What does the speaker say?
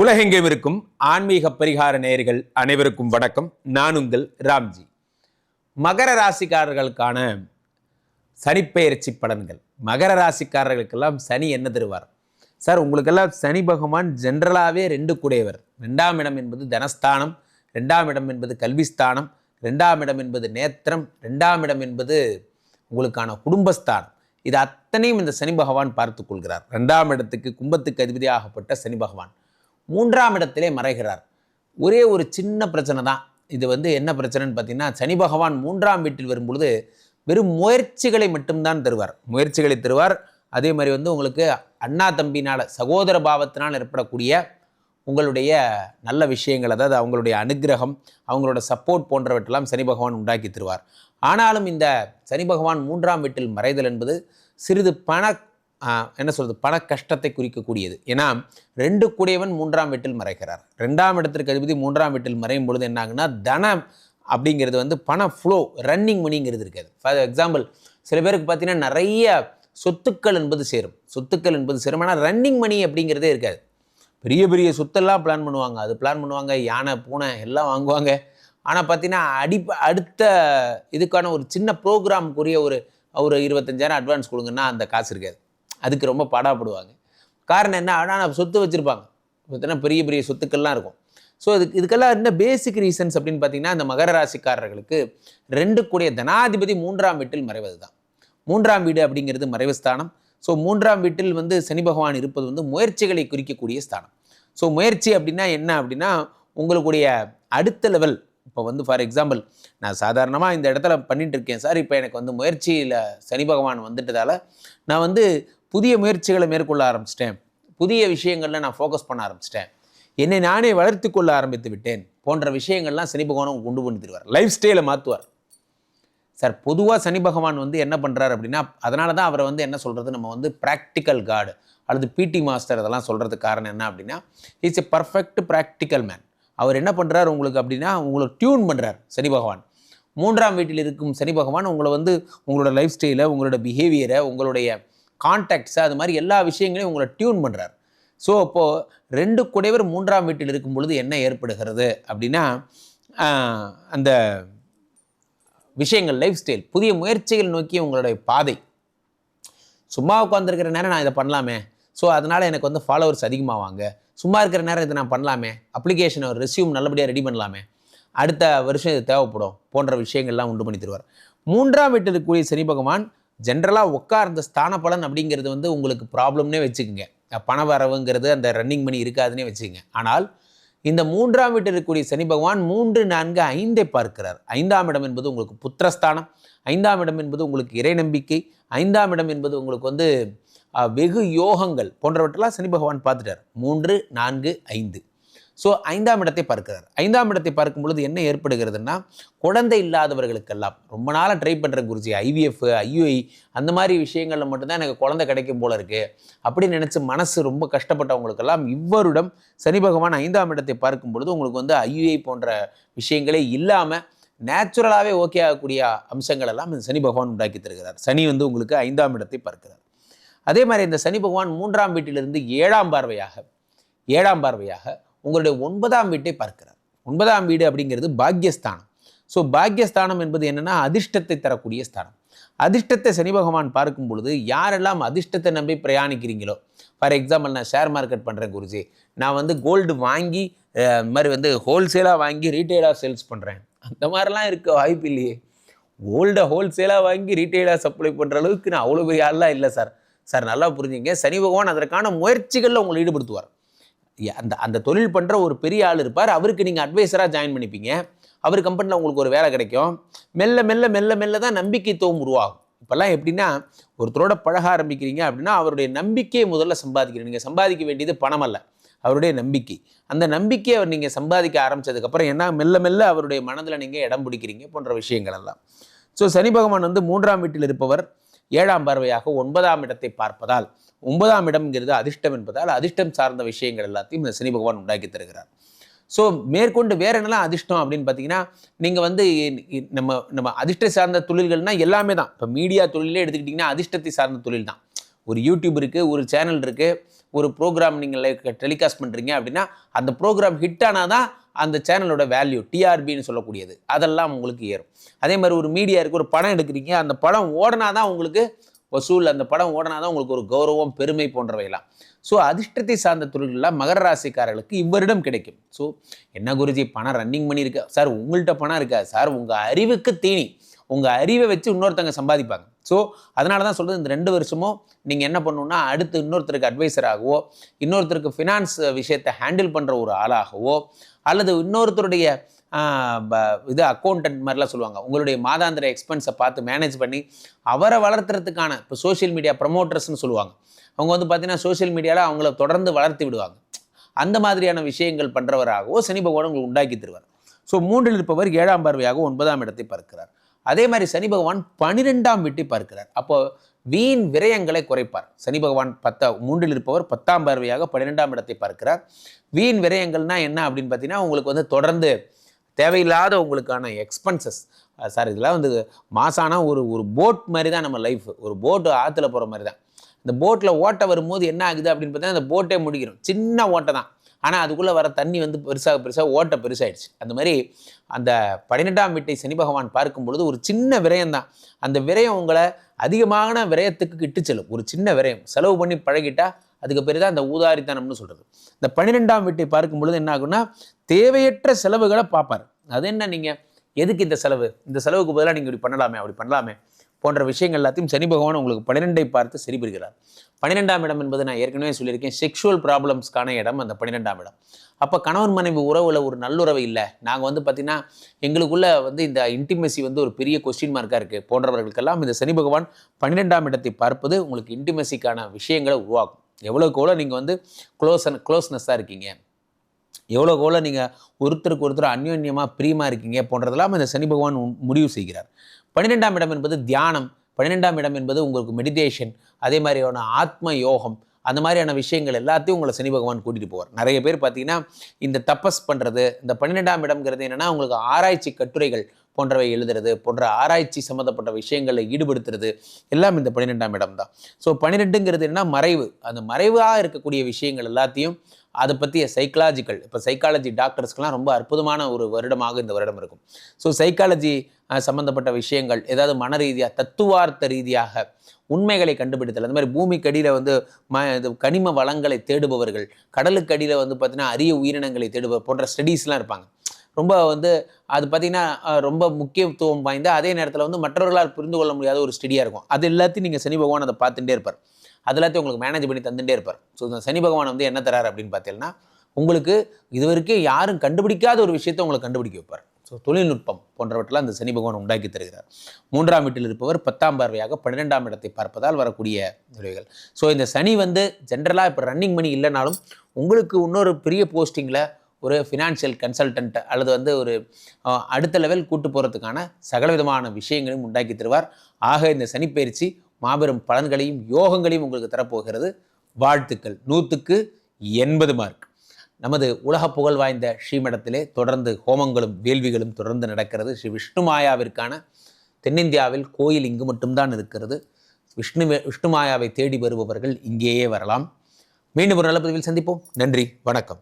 உலகெங்கும் இருக்கும் ஆன்மீக பரிகார நேயர்கள் அனைவருக்கும் வணக்கம். நான் உங்கள் ராம்ஜி. மகர ராசிக்காரர்களுக்கான சனிப்பெயர்ச்சி பலன்கள். மகர ராசிக்காரர்களுக்கெல்லாம் சனி என்ன தருவார்? சார் உங்களுக்கெல்லாம் சனி பகவான் ஜென்ரலாகவே ரெண்டு கூடையவர். ரெண்டாம் இடம் என்பது தனஸ்தானம் ரெண்டாம் இடம் என்பது கல்விஸ்தானம் ரெண்டாம் இடம் என்பது நேத்திரம் ரெண்டாம் இடம் என்பது உங்களுக்கான குடும்பஸ்தானம். இது அத்தனையும் இந்த சனி பகவான் பார்த்து கொள்கிறார். ரெண்டாம் இடத்துக்கு கும்பத்துக்கு அதிபதியாகப்பட்ட சனி பகவான். மூன்றாம் இடத்திலே மறைகிறார். ஒரே ஒரு சின்ன பிரச்சனை தான். இது வந்து என்ன பிரச்சனைன்னு பார்த்தீங்கன்னா சனி பகவான் மூன்றாம் வீட்டில் வரும்பொழுது வெறும் முயற்சிகளை மட்டும்தான் தருவார். முயற்சிகளை தருவார். அதே மாதிரி வந்து உங்களுக்கு அண்ணா தம்பினால் சகோதர பாவத்தினால் ஏற்படக்கூடிய உங்களுடைய நல்ல விஷயங்கள் அதாவது அவங்களுடைய அனுக்கிரகம் அவங்களோட சப்போர்ட் போன்றவற்றெல்லாம் சனி பகவான் உண்டாக்கி தருவார். ஆனாலும் இந்த சனி பகவான் மூன்றாம் வீட்டில் மறைதல் என்பது சிறிது பண என்ன சொல்கிறது பண கஷ்டத்தை குறிக்கக்கூடியது. ஏன்னா ரெண்டு கூடியவன் மூன்றாம் வீட்டில் மறைக்கிறார் ரெண்டாம் இடத்திற்கு அதிபதி மூன்றாம் வீட்டில் மறையும் பொழுது என்னாகுன்னா தனம் அப்படிங்கிறது வந்து பண ஃப்ளோ ரன்னிங் மணிங்கிறது இருக்காது. ஃபார் எக்ஸாம்பிள் சில பேருக்கு பார்த்தீங்கன்னா நிறைய சொத்துக்கள் என்பது சேரும். சொத்துக்கள் என்பது சேரும். ஆனால் ரன்னிங் மணி அப்படிங்கிறதே இருக்காது. பெரிய பெரிய சொத்தெல்லாம் பிளான் பண்ணுவாங்க. அது பிளான் பண்ணுவாங்க யானை பூனை எல்லாம் வாங்குவாங்க. ஆனால் பார்த்தீங்கன்னா அடி அடுத்த இதுக்கான ஒரு சின்ன ப்ரோக்ராமுக்குரிய ஒரு ஒரு இருபத்தஞ்சாயிரம் அட்வான்ஸ் கொடுங்கன்னா அந்த காசு இருக்காது. அதுக்கு ரொம்ப பாடாப்படுவாங்க. காரணம் என்ன? ஆனால் சொத்து வச்சுருப்பாங்க. பார்த்தோன்னா பெரிய பெரிய சொத்துக்கள்லாம் இருக்கும். ஸோ இதுக்கு இதுக்கெல்லாம் என்ன பேசிக் ரீசன்ஸ் அப்படின்னு பார்த்தீங்கன்னா அந்த மகர ராசிக்காரர்களுக்கு ரெண்டு கூடிய தனாதிபதி மூன்றாம் வீட்டில் மறைவது தான் மூன்றாம் வீடு அப்படிங்கிறது மறைவு ஸ்தானம் ஸோ மூன்றாம் வீட்டில் வந்து சனி பகவான் இருப்பது வந்து முயற்சிகளை குறிக்கக்கூடிய ஸ்தானம். ஸோ முயற்சி அப்படின்னா என்ன அப்படின்னா உங்களுடைய அடுத்த லெவல் இப்போ வந்து ஃபார் எக்ஸாம்பிள் நான் சாதாரணமாக இந்த இடத்துல பண்ணிகிட்ருக்கேன் இருக்கேன் சார் இப்போ எனக்கு வந்து முயற்சியில் சனி பகவான் வந்துட்டதால் நான் வந்து புதிய முயற்சிகளை மேற்கொள்ள ஆரம்பிச்சிட்டேன். புதிய விஷயங்களில் நான் ஃபோக்கஸ் பண்ண ஆரம்பிச்சிட்டேன். என்னை நானே வளர்த்து கொள்ள ஆரம்பித்து விட்டேன் போன்ற விஷயங்கள்லாம் சனி பகவான் கொண்டு பண்ணி தருவார் லைஃப் ஸ்டைலை மாற்றுவார் சார் பொதுவாக சனி பகவான் வந்து என்ன பண்ணுறாரு அப்படின்னா அதனால தான் அவரை வந்து என்ன சொல்கிறது நம்ம வந்து ப்ராக்டிக்கல் காடு அல்லது பிடி மாஸ்டர் அதெல்லாம் சொல்கிறதுக்கு காரணம் என்ன அப்படின்னா it's a perfect practical man அவர் என்ன பண்ணுறார் உங்களுக்கு அப்படின்னா உங்களை டியூன் பண்ணுறார் சனி பகவான். மூன்றாம் வீட்டில் இருக்கும் சனி பகவான் உங்களை வந்து உங்களோட லைஃப் ஸ்டைலை உங்களோட பிஹேவியரை உங்களுடைய கான்டாக்ட்ஸை அது மாதிரி எல்லா விஷயங்களையும் உங்களை டியூன் பண்ணுறார் ஸோ அப்போது ரெண்டு குடைவர் மூன்றாம் வீட்டில் இருக்கும் பொழுது என்ன ஏற்படுகிறது அப்படின்னா அந்த விஷயங்கள் லைஃப் ஸ்டைல் புதிய முயற்சிகள் நோக்கி உங்களுடைய பாதை. சும்மா உட்காந்துருக்கிற நேரம் நான் இதை பண்ணலாமே. ஸோ அதனால் எனக்கு வந்து ஃபாலோவர்ஸ் அதிகமாவாங்க. சும்மா இருக்கிற நேரம் இதை நான் பண்ணலாமே. அப்ளிகேஷனை ஒரு ரெஸ்யூம் நல்லபடியாக ரெடி பண்ணலாமே. அடுத்த வருஷம் இது தேவைப்படும் போன்ற விஷயங்கள்லாம் உண்டு பண்ணி தருவார். மூன்றாம் வீட்டில் இருக்கக்கூடிய சனி பகவான் ஜென்ரலாக உட்கார்ந்த ஸ்தான பலன் அப்படிங்கிறது வந்து உங்களுக்கு ப்ராப்ளம்னே வச்சுக்கோங்க. பண வரவுங்கிறது அந்த ரன்னிங் மணி இருக்காதுன்னே வச்சுக்கோங்க. ஆனால் இந்த மூன்றாம் வீட்டில் இருக்கக்கூடிய சனி பகவான் மூன்று நான்கு ஐந்தை பார்க்கிறார். ஐந்தாம் இடம் என்பது உங்களுக்கு புத்திரஸ்தானம். ஐந்தாம் இடம் என்பது உங்களுக்கு இறை நம்பிக்கை ஐந்தாம் இடம் என்பது உங்களுக்கு வந்து வெகு யோகங்கள் போன்றவற்றெல்லாம் சனி பகவான் பார்த்துட்டார். மூன்று நான்கு ஐந்து. ஸோ ஐந்தாம் இடத்தை பார்க்கிறார். ஐந்தாம் இடத்தை பார்க்கும் பொழுது என்ன ஏற்படுகிறதுன்னா குழந்தை இல்லாதவர்களுக்கெல்லாம் ரொம்ப நாளாக ட்ரை பண்ணுற குருஜி ஐவிஎஃப் ஐயுஐ அந்த மாதிரி விஷயங்களில் மட்டும்தான் எனக்கு குழந்தை கிடைக்கும் போல இருக்குது அப்படின்னு நினச்சி மனசு ரொம்ப கஷ்டப்பட்டவங்களுக்கெல்லாம் இவ்வருடம் சனி பகவான் ஐந்தாம் இடத்தை பார்க்கும் பொழுது உங்களுக்கு வந்து ஐயுஐ போன்ற விஷயங்களே இல்லாமல் நேச்சுரலாகவே ஓகே ஆகக்கூடிய அம்சங்கள் எல்லாம் சனி பகவான் உண்டாக்கி தருகிறார். சனி வந்து உங்களுக்கு ஐந்தாம் இடத்தை பார்க்கிறார். அதே மாதிரி இந்த சனி பகவான் மூன்றாம் வீட்டிலிருந்து ஏழாம் பார்வையாக ஏழாம் பார்வையாக உங்களுடைய ஒன்பதாம் வீட்டை பார்க்கிறார். ஒன்பதாம் வீடு அப்படிங்கிறது பாக்யஸ்தானம். ஸோ பாக்யஸ்தானம் என்பது என்னென்னா அதிர்ஷ்டத்தை தரக்கூடிய ஸ்தானம். அதிர்ஷ்டத்தை சனி பகவான் பார்க்கும் பொழுது யாரெல்லாம் அதிர்ஷ்டத்தை நம்பி பிரயாணிக்கிறீங்களோ ஃபார் எக்ஸாம்பிள் நான் ஷேர் மார்க்கெட் பண்ணுறேன் குருஜி. நான் வந்து கோல்டு வாங்கி இது மாதிரி வந்து ஹோல்சேலாக வாங்கி ரீட்டைலாக சேல்ஸ் பண்ணுறேன் அந்த மாதிரிலாம் இருக்க வாய்ப்பு இல்லையே கோல்டை ஹோல்சேலாக வாங்கி ரீட்டைலாக சப்ளை பண்ணுற அளவுக்கு நான் அவ்வளோ பெரிய ஆள்லாம் இல்லை சார் சார் நல்லா புரிஞ்சுங்க. சனி பகவான் அதற்கான முயற்சிகளில் உங்களை ஈடுபடுத்துவார். அந்த அந்த தொழில் பண்ணுற ஒரு பெரிய ஆள் இருப்பார். அவருக்கு நீங்கள் அட்வைஸராக ஜாயின் பண்ணிப்பீங்க. அவர் கம்பெனியில் உங்களுக்கு ஒரு வேலை கிடைக்கும். மெல்ல மெல்ல மெல்ல மெல்ல தான் நம்பிக்கைத்துவம் உருவாகும். இப்போல்லாம் எப்படின்னா ஒருத்தரோட பழக ஆரம்பிக்கிறீங்க அப்படின்னா அவருடைய நம்பிக்கையை முதல்ல சம்பாதிக்கிறீங்க. நீங்கள் சம்பாதிக்க வேண்டியது பணம் அல்ல. அவருடைய நம்பிக்கை. அந்த நம்பிக்கையை அவர் நீங்கள் சம்பாதிக்க ஆரம்பிச்சதுக்கப்புறம் என்ன? மெல்ல மெல்ல அவருடைய மனதில் நீங்கள் இடம் பிடிக்கிறீங்க போன்ற விஷயங்கள் எல்லாம். ஸோ சனி பகவான் வந்து மூன்றாம் வீட்டில் இருப்பவர். ஏழாம் பார்வையாக ஒன்பதாம் இடத்தை பார்ப்பதால் ஒன்பதாம் இடம்ங்கிறது அதிர்ஷ்டம் என்பதால் அதிர்ஷ்டம் சார்ந்த விஷயங்கள் எல்லாத்தையும் இந்த சனி பகவான் உண்டாக்கி தருகிறார். ஸோ மேற்கொண்டு வேற என்னெல்லாம் அதிர்ஷ்டம் அப்படின்னு பார்த்தீங்கன்னா நீங்கள் வந்து நம்ம நம்ம அதிர்ஷ்ட சார்ந்த தொழில்கள்னா எல்லாமே தான். இப்போ மீடியா தொழிலே எடுத்துக்கிட்டிங்கன்னா அதிர்ஷ்டத்தை சார்ந்த தொழில் தான். ஒரு யூடியூப் இருக்குது ஒரு சேனல் இருக்குது ஒரு ப்ரோக்ராம் நீங்கள் டெலிகாஸ்ட் பண்ணுறீங்க அப்படின்னா அந்த ப்ரோக்ராம் ஹிட் ஆனால் தான் அந்த சேனலோட வேல்யூ டிஆர்பின்னு சொல்லக்கூடியது. அதெல்லாம் உங்களுக்கு ஏறும். அதே மாதிரி ஒரு மீடியா இருக்குது ஒரு படம் எடுக்கிறீங்க அந்த படம் ஓடனா தான் உங்களுக்கு வசூல் அந்த படம் ஓடனா தான் உங்களுக்கு ஒரு கௌரவம் பெருமை போன்றவையெல்லாம். ஸோ அதிர்ஷ்டத்தை சார்ந்த தொழில்களில் மகர ராசிக்காரர்களுக்கு இவ்வரிடம் கிடைக்கும். ஸோ என்ன குருஜி பணம் ரன்னிங் பண்ணியிருக்கா சார் உங்கள்கிட்ட பணம் இருக்கா? சார் உங்கள் அறிவுக்கு தீனி. உங்கள் அறிவை வச்சு இன்னொருத்தங்க சம்பாதிப்பாங்க. ஸோ அதனால தான் சொல்கிறது இந்த ரெண்டு வருஷமும் நீங்கள் என்ன பண்ணணுன்னா அடுத்து இன்னொருத்தருக்கு அட்வைசராகவோ இன்னொருத்தருக்கு ஃபினான்ஸ் விஷயத்தை ஹேண்டில் பண்ணுற ஒரு ஆளாகவோ அல்லது இன்னொருத்தருடைய ப- இது அக்கௌண்டன்ட் மாதிரிலாம் சொல்லுவாங்க. உங்களுடைய மாதாந்திர எக்ஸ்பென்ஸை பார்த்து மேனேஜ் பண்ணி அவரை வளர்த்துறதுக்கான இப்போ சோஷியல் மீடியா ப்ரமோட்டர்ஸ்னு சொல்லுவாங்க. அவங்க வந்து பார்த்தீங்கன்னா சோஷியல் மீடியாவில் அவங்கள தொடர்ந்து வளர்த்து விடுவாங்க. அந்த மாதிரியான விஷயங்கள் பண்ணுறவராகவோ சனி பகவான் உங்களுக்கு உண்டாக்கி தருவார். ஸோ மூன்றில் இருப்பவர் ஏழாம் பார்வையாக ஒன்பதாம் இடத்தை பார்க்கிறார் அதே மாதிரி சனி பகவான் பனிரெண்டாம் வீட்டை பார்க்கிறார். அப்போ வீண் விரயங்களை குறைப்பார். சனி பகவான் பத்தா மூன்றில் இருப்பவர் பத்தாம் பார்வையாக பன்னிரெண்டாம் இடத்தை பார்க்கிறார். வீண் விரயங்கள்னா என்ன அப்படின்னு பார்த்தீங்கன்னா உங்களுக்கு வந்து தொடர்ந்து தேவையில்லாத உங்களுக்கான எக்ஸ்பென்சஸ் சார் இதெல்லாம் வந்து மாசானா ஒரு ஒரு போட் மாதிரி தான் நம்ம லைஃப் ஒரு போட்டு ஆற்றுல போகிற மாதிரி தான் இந்த போட்டில் ஓட்டை வரும்போது என்ன ஆகுது அப்படின்னு பார்த்தீங்கன்னா அந்த போட்டே முடிக்கிறோம் சின்ன ஓட்டை தான். ஆனால் அதுக்குள்ளே வர தண்ணி வந்து பெருசாக பெருசாக ஓட்டை பெருசாயிடுச்சு. அந்த மாதிரி அந்த பன்னிரெண்டாம் வீட்டை சனி பகவான் பார்க்கும் பொழுது ஒரு சின்ன விரயம் தான் அந்த விரயம் உங்களை அதிகமான விரயத்துக்கு இட்டு செல்லும். ஒரு சின்ன விரயம். செலவு பண்ணி பழகிட்டா அதுக்கு பேர் தான் அந்த ஊதாரித்தனம்னு சொல்கிறது இந்த பன்னிரெண்டாம் வீட்டை பார்க்கும் பொழுது என்ன ஆகுன்னா தேவையற்ற செலவுகளை பார்ப்பார். அது என்ன நீங்கள் எதுக்கு இந்த செலவு? இந்த செலவுக்கு பதிலாக நீங்கள் இப்படி பண்ணலாமே அப்படி பண்ணலாமே. போன்ற விஷயங்கள் எல்லாத்தையும் சனி பகவான் உங்களுக்கு பன்னிரெண்டை பார்த்து சரி பெறுகிறார் பன்னிரெண்டாம் இடம் என்பது நான் ஏற்கனவே சொல்லியிருக்கேன். செக்ஷுவல் ப்ராப்ளம்ஸ்க்கான இடம் அந்த பன்னிரெண்டாம் இடம். அப்போ கணவன் மனைவி உறவுல ஒரு நல்லுறவு இல்லை. நாங்கள் வந்து பார்த்திங்கன்னா எங்களுக்குள்ள வந்து இந்த இன்டிமெசி வந்து ஒரு பெரிய கொஸ்டின் மார்க்காக இருக்குது போன்றவர்களுக்கெல்லாம் இந்த சனி பகவான் பன்னிரெண்டாம் இடத்தை பார்ப்பது உங்களுக்கு இன்டிமெசிக்கான விஷயங்களை உருவாக்கும். எவ்வளோக்கு எவ்வளோ நீங்கள் வந்து க்ளோஸ் க்ளோஸ்னஸ்ஸாக இருக்கீங்க. எவ்வளோக்கு எவ்வளோ நீங்கள் ஒருத்தருக்கு ஒருத்தர் அந்யோன்யமாக பிரியமாக இருக்கீங்க போன்றதெல்லாம் இந்த சனி பகவான் முடிவு செய்கிறார். பன்னிரெண்டாம் இடம் என்பது தியானம் பன்னிரெண்டாம் இடம் என்பது உங்களுக்கு மெடிடேஷன் அதே மாதிரியான ஆத்ம யோகம் அந்த மாதிரியான விஷயங்கள் எல்லாத்தையும் உங்களை சனி பகவான் கூட்டிகிட்டு போவார். நிறைய பேர் பார்த்தீங்கன்னா இந்த தப்பஸ் பண்ணுறது இந்த பன்னிரெண்டாம் இடம்ங்கிறது என்னென்னா உங்களுக்கு ஆராய்ச்சி கட்டுரைகள் போன்றவை எழுதுறது போன்ற ஆராய்ச்சி சம்மந்தப்பட்ட விஷயங்களில் ஈடுபடுத்துறது எல்லாம் இந்த பன்னிரெண்டாம் இடம் தான் ஸோ பன்னிரெண்டுங்கிறது என்ன மறைவு. அந்த மறைவாக இருக்கக்கூடிய விஷயங்கள் எல்லாத்தையும் அதை பற்றிய சைக்காலஜிக்கல் இப்போ சைக்காலஜி டாக்டர்ஸ்க்கெலாம் ரொம்ப அற்புதமான ஒரு வருடமாக இந்த வருடம் இருக்கும். ஸோ சைக்காலஜி சம்மந்தப்பட்ட விஷயங்கள் ஏதாவது மன ரீதியாக தத்துவார்த்த ரீதியாக உண்மைகளை கண்டுபிடித்தல். அந்த மாதிரி பூமிக்கு அடியில் வந்து ம இது கனிம வளங்களை தேடுபவர்கள் கடலுக்கு அடியில் வந்து பார்த்திங்கன்னா அரிய உயிரினங்களை தேடுபவர் போன்ற ஸ்டடீஸ்லாம் இருப்பாங்க. ரொம்ப வந்து அது பார்த்திங்கன்னா ரொம்ப முக்கியத்துவம் வாய்ந்த அதே நேரத்தில் வந்து மற்றவர்களால் புரிந்து கொள்ள முடியாத ஒரு ஸ்டடியாக இருக்கும். அது எல்லாத்தையும் நீங்கள் சனி பகவான் அதை பார்த்துட்டே இருப்பார். அது எல்லாத்தையும் உங்களுக்கு மேனேஜ் பண்ணி தந்துட்டே இருப்பார். ஸோ சனி பகவான் வந்து என்ன தரார் அப்படின்னு பார்த்தீங்கன்னா உங்களுக்கு இது வரைக்கும் யாரும் கண்டுபிடிக்காத ஒரு விஷயத்தை உங்களுக்கு கண்டுபிடிக்க வைப்பார். ஸோ தொழில்நுட்பம் போன்றவற்றெல்லாம் அந்த சனி பகவான் உண்டாக்கி தருகிறார். மூன்றாம் வீட்டில் இருப்பவர் பத்தாம் பார்வையாக பன்னிரெண்டாம் இடத்தை பார்ப்பதால் வரக்கூடிய விளைவுகள் ஸோ இந்த சனி வந்து ஜென்ரலாக இப்போ ரன்னிங் மணி இல்லைனாலும் உங்களுக்கு இன்னொரு பெரிய போஸ்டிங்கில் ஒரு ஃபினான்ஷியல் கன்சல்டன்ட் அல்லது வந்து ஒரு அடுத்த லெவல் கூட்டு போகிறதுக்கான சகலவிதமான விஷயங்களையும் உண்டாக்கி தருவார். ஆக இந்த சனிப்பயிற்சி மாபெரும் பலன்களையும் யோகங்களையும் உங்களுக்கு தரப்போகிறது. வாழ்த்துக்கள். நூற்றுக்கு எண்பது மார்க் நமது உலக புகழ் வாய்ந்த ஸ்ரீமடத்திலே தொடர்ந்து ஹோமங்களும் வேள்விகளும் தொடர்ந்து நடக்கிறது. ஸ்ரீ விஷ்ணு மாயாவிற்கான தென்னிந்தியாவில் கோயில் இங்கு மட்டும்தான் இருக்கிறது. விஷ்ணு விஷ்ணு மாயாவை தேடி வருபவர்கள் இங்கேயே வரலாம். மீண்டும் ஒரு நல்ல பதிவில் சந்திப்போம். நன்றி வணக்கம்.